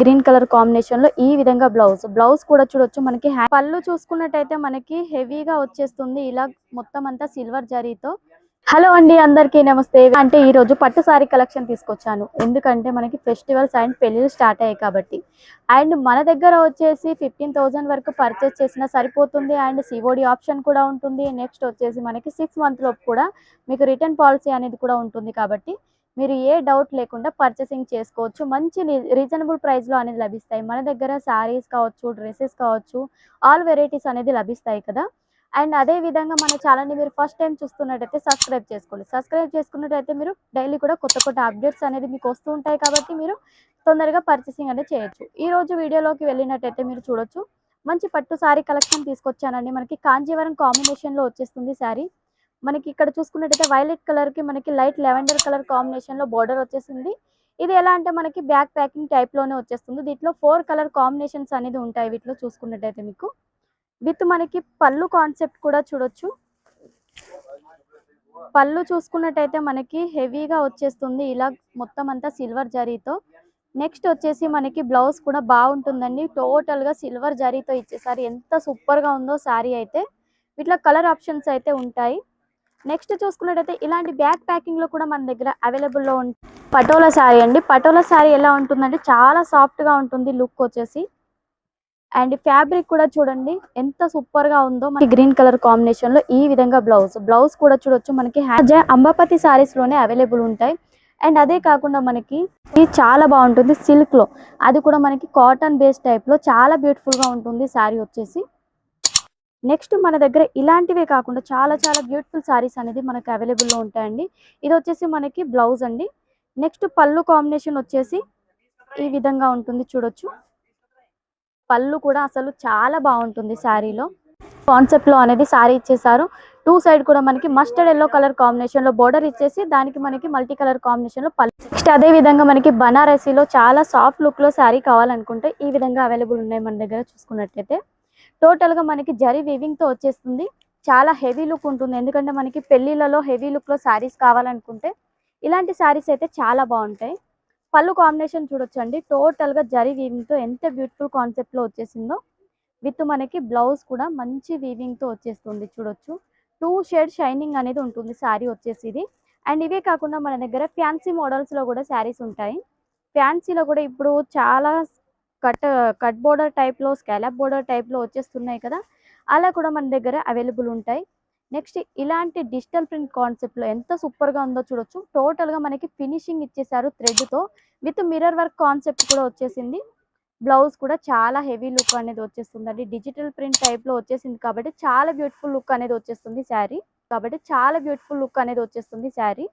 Green colour కాంబినేషన్లో ఈ విధంగా బ్లౌజ్. బ్లౌజ్ కూడా చూడొచ్చు మనకి పళ్ళు చూసుకున్నట్టయితే మనకి హెవీగా వచ్చేస్తుంది. ఇలా మొత్తం అంతా సిల్వర్ జరీతో. హలో అండి అందరికీ నమస్తే. అంటే ఈ రోజు పట్టు సారీ కలెక్షన్ తీసుకొచ్చాను. ఎందుకంటే మనకి ఫెస్టివల్స్ అండ్ పెళ్ళిళ్ళు స్టార్ట్ అయ్యాయి కాబట్టి. అండ్ మన దగ్గర వచ్చేసి ఫిఫ్టీన్ థౌసండ్ వరకు పర్చేస్ చేసినా సరిపోతుంది. అండ్ సిఓడి ఆప్షన్ కూడా ఉంటుంది. నెక్స్ట్ వచ్చేసి మనకి సిక్స్ మంత్ లోపు కూడా మీకు రిటర్న్ పాలసీ అనేది కూడా ఉంటుంది కాబట్టి మీరు ఏ డౌట్ లేకుండా పర్చేసింగ్ చేసుకోవచ్చు. మంచి రీజనబుల్ ప్రైస్లో అనేది లభిస్తాయి. మన దగ్గర శారీస్ కావచ్చు డ్రెస్సెస్ కావచ్చు ఆల్ వెరైటీస్ అనేది లభిస్తాయి కదా. అండ్ అదే విధంగా మన ఛానల్ని మీరు ఫస్ట్ టైం చూస్తున్నట్టయితే సబ్స్క్రైబ్ చేసుకోండి. సబ్స్క్రైబ్ చేసుకున్నట్టయితే మీరు డైలీ కూడా కొత్త కొత్త అప్డేట్స్ అనేది మీకు వస్తూ ఉంటాయి కాబట్టి మీరు తొందరగా పర్చేసింగ్ అనేది చేయొచ్చు. ఈ రోజు వీడియోలోకి వెళ్ళినట్టయితే మీరు చూడొచ్చు. మంచి పట్టు శారీ కలెక్షన్ తీసుకొచ్చానండి. మనకి కాంజీవరం కాంబినేషన్లో వచ్చేస్తుంది శారీ మనకి ఇక్కడ చూసుకున్నట్టయితే వైలెట్ కలర్కి మనకి లైట్ లెవెండర్ కలర్ కాంబినేషన్లో బోర్డర్ వచ్చేసింది. ఇది ఎలా అంటే మనకి బ్యాక్ ప్యాకింగ్ టైప్లోనే వచ్చేస్తుంది. దీంట్లో ఫోర్ కలర్ కాంబినేషన్స్ అనేది ఉంటాయి వీటిలో చూసుకున్నట్టయితే మీకు. విత్ మనకి పళ్ళు కాన్సెప్ట్ కూడా చూడొచ్చు. పళ్ళు చూసుకున్నట్టయితే మనకి హెవీగా వచ్చేస్తుంది. ఇలా మొత్తం అంతా సిల్వర్ జరీతో. నెక్స్ట్ వచ్చేసి మనకి బ్లౌజ్ కూడా బాగుంటుందండి. టోటల్గా సిల్వర్ జరీతో ఇచ్చేసారి. ఎంత సూపర్గా ఉందో శారీ అయితే. వీటిలో కలర్ ఆప్షన్స్ అయితే ఉంటాయి. నెక్స్ట్ చూసుకున్నట్టయితే ఇలాంటి బ్యాక్ ప్యాకింగ్లో కూడా మన దగ్గర అవైలబుల్లో ఉంటుంది పటోలా శారీ అండి. పటోలా శారీ ఎలా ఉంటుందంటే చాలా సాఫ్ట్గా ఉంటుంది లుక్ వచ్చేసి. అండ్ ఫ్యాబ్రిక్ కూడా చూడండి ఎంత సూపర్గా ఉందో. మనకి గ్రీన్ కలర్ కాంబినేషన్లో ఈ విధంగా బ్లౌజ్. బ్లౌజ్ కూడా చూడొచ్చు. మనకి హ్యాజ్ అంబాపతి సారీస్లోనే అవైలబుల్ ఉంటాయి. అండ్ అదే కాకుండా మనకి ఇది చాలా బాగుంటుంది సిల్క్లో అది కూడా మనకి కాటన్ బేస్ టైప్లో చాలా బ్యూటిఫుల్గా ఉంటుంది శారీ వచ్చేసి. నెక్స్ట్ మన దగ్గర ఇలాంటివే కాకుండా చాలా చాలా బ్యూటిఫుల్ సారీస్ అనేది మనకు అవైలబుల్లో ఉంటాయండి. ఇది వచ్చేసి మనకి బ్లౌజ్ అండి. నెక్స్ట్ పళ్ళు కాంబినేషన్ వచ్చేసి ఈ విధంగా ఉంటుంది చూడొచ్చు. పళ్ళు కూడా అసలు చాలా బాగుంటుంది శారీలో కాన్సెప్ట్లో అనేది శారీ ఇచ్చేసారు. టూ సైడ్ కూడా మనకి మస్టర్డ్ ఎల్లో కలర్ కాంబినేషన్లో బోర్డర్ ఇచ్చేసి దానికి మనకి మల్టీ కలర్ కాంబినేషన్లో పళ్ళు. నెక్స్ట్ అదే విధంగా మనకి బనారసీలో చాలా సాఫ్ట్ లుక్లో శారీ కావాలనుకుంటే ఈ విధంగా అవైలబుల్ ఉన్నాయి మన దగ్గర చూసుకున్నట్లయితే. టోటల్గా మనకి జరీ వీవింగ్తో వచ్చేస్తుంది. చాలా హెవీ లుక్ ఉంటుంది. ఎందుకంటే మనకి పెళ్ళిళ్ళలో హెవీ లుక్లో శారీస్ కావాలనుకుంటే ఇలాంటి శారీస్ అయితే చాలా బాగుంటాయి. పళ్ళు కాంబినేషన్ చూడొచ్చండి. టోటల్గా జరీ వీవింగ్తో ఎంత బ్యూటిఫుల్ కాన్సెప్ట్లో వచ్చేసిందో విత్ మనకి బ్లౌజ్ కూడా మంచి వీవింగ్తో వచ్చేస్తుంది చూడొచ్చు. టూ షేడ్ షైనింగ్ అనేది ఉంటుంది శారీ వచ్చేసి ఇది అండ్ ఇవే కాకుండా మన దగ్గర ఫ్యాన్సీ మోడల్స్లో కూడా శారీస్ ఉంటాయి. ఫ్యాన్సీలో కూడా ఇప్పుడు చాలా కట్ కట్ బోర్డర్ టైప్లో స్కాలప్ బోర్డర్ టైప్లో వచ్చేస్తున్నాయి కదా అలా కూడా మన దగ్గర అవైలబుల్ ఉంటాయి. నెక్స్ట్ ఇలాంటి డిజిటల్ ప్రింట్ కాన్సెప్ట్లో ఎంత సూపర్గా ఉందో చూడొచ్చు. టోటల్గా మనకి ఫినిషింగ్ ఇచ్చేసారు థ్రెడ్తో విత్ మిర్రర్ వర్క్ కాన్సెప్ట్ కూడా వచ్చేసింది. బ్లౌజ్ కూడా చాలా హెవీ లుక్ అనేది వచ్చేస్తుందండి. డిజిటల్ ప్రింట్ టైప్లో వచ్చేసింది కాబట్టి చాలా బ్యూటిఫుల్ లుక్ అనేది వచ్చేస్తుంది శారీ. కాబట్టి చాలా బ్యూటిఫుల్ లుక్ అనేది వచ్చేస్తుంది శారీ.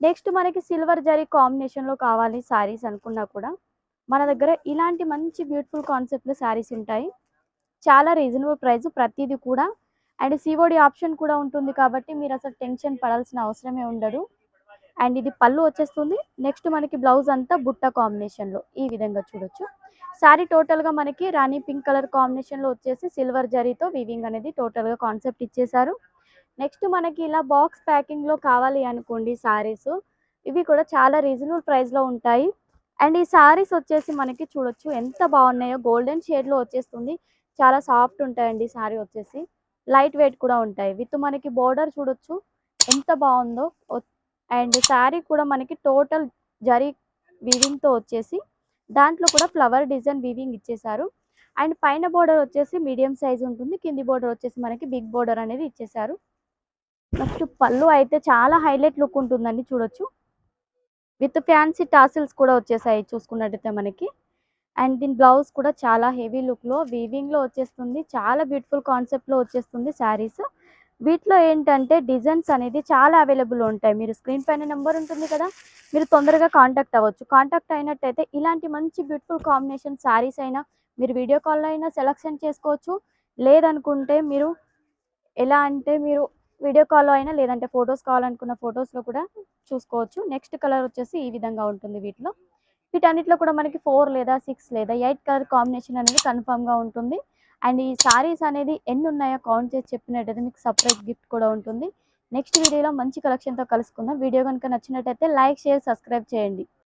నెక్స్ట్ మనకి సిల్వర్ జరీ కాంబినేషన్లో కావాలి శారీస్ అనుకున్నా కూడా. మన దగ్గర ఇలాంటి మంచి బ్యూటిఫుల్ కాన్సెప్ట్లో శారీస్ ఉంటాయి. చాలా రీజనబుల్ ప్రైస్ ప్రతిదీ కూడా. అండ్ సిఓడి ఆప్షన్ కూడా ఉంటుంది కాబట్టి మీరు అసలు టెన్షన్ పడాల్సిన అవసరమే ఉండదు. అండ్ ఇది పళ్ళు వచ్చేస్తుంది. నెక్స్ట్ మనకి బ్లౌజ్ అంతా బుట్ట కాంబినేషన్లో ఈ విధంగా చూడొచ్చు. శారీ టోటల్గా మనకి రాణి పింక్ కలర్ కాంబినేషన్లో వచ్చేసి సిల్వర్ జరీతో వీవింగ్ అనేది టోటల్గా కాన్సెప్ట్ ఇచ్చేసారు నెక్స్ట్ మనకి ఇలా బాక్స్ ప్యాకింగ్లో కావాలి అనుకోండి శారీస్ ఇవి కూడా చాలా రీజనబుల్ ప్రైస్లో ఉంటాయి. అండ్ ఈ సారీస్ వచ్చేసి మనకి చూడొచ్చు ఎంత బాగున్నాయో. గోల్డెన్ షేడ్లో వచ్చేస్తుంది. చాలా సాఫ్ట్ ఉంటాయండి సారీ వచ్చేసి. లైట్ వెయిట్ కూడా ఉంటాయి. విత్ మనకి బోర్డర్ చూడొచ్చు ఎంత బాగుందో. అండ్ శారీ కూడా మనకి టోటల్ జరీ వీవింగ్తో వచ్చేసి దాంట్లో కూడా ఫ్లవర్ డిజైన్ వీవింగ్ ఇచ్చేసారు. అండ్ పైన బోర్డర్ వచ్చేసి మీడియం సైజ్ ఉంటుంది. కింది బోర్డర్ వచ్చేసి మనకి బిగ్ బోర్డర్ అనేది ఇచ్చేసారు. నెక్స్ట్ పళ్ళు అయితే చాలా హైలైట్ లుక్ ఉంటుందండి చూడొచ్చు. విత్ ఫ్యాన్సీ టాసిల్స్ కూడా వచ్చేసాయి చూసుకున్నట్టయితే మనకి. అండ్ దీని బ్లౌజ్ కూడా చాలా హెవీ లుక్లో వీవింగ్లో వచ్చేస్తుంది. చాలా బ్యూటిఫుల్ కాన్సెప్ట్లో వచ్చేస్తుంది శారీస్. వీటిలో ఏంటంటే డిజైన్స్ అనేది చాలా అవైలబుల్ ఉంటాయి. మీరు స్క్రీన్ పైన నెంబర్ ఉంటుంది కదా మీరు తొందరగా కాంటాక్ట్ అవ్వచ్చు. కాంటాక్ట్ అయినట్టయితే ఇలాంటి మంచి బ్యూటిఫుల్ కాంబినేషన్ శారీస్ అయినా మీరు వీడియో కాల్లో అయినా సెలెక్షన్ చేసుకోవచ్చు. లేదనుకుంటే మీరు ఎలా అంటే మీరు వీడియో కాల్లో అయినా లేదంటే ఫొటోస్ కావాలనుకున్న ఫొటోస్లో కూడా చూసుకోవచ్చు. నెక్స్ట్ కలర్ వచ్చేసి ఈ విధంగా ఉంటుంది వీటిలో. వీటన్నిటిలో కూడా మనకి ఫోర్ లేదా సిక్స్ లేదా ఎయిట్ కలర్ కాంబినేషన్ అనేది కన్ఫామ్గా ఉంటుంది. అండ్ ఈ సారీస్ అనేది ఎన్ని ఉన్నాయో కౌంట్ చేసి చెప్పినట్టయితే మీకు సపరేట్ గిఫ్ట్ కూడా ఉంటుంది. నెక్స్ట్ వీడియోలో మంచి కలెక్షన్తో కలుసుకుందాం. వీడియో కనుక నచ్చినట్టయితే లైక్ షేర్ సబ్స్క్రైబ్ చేయండి.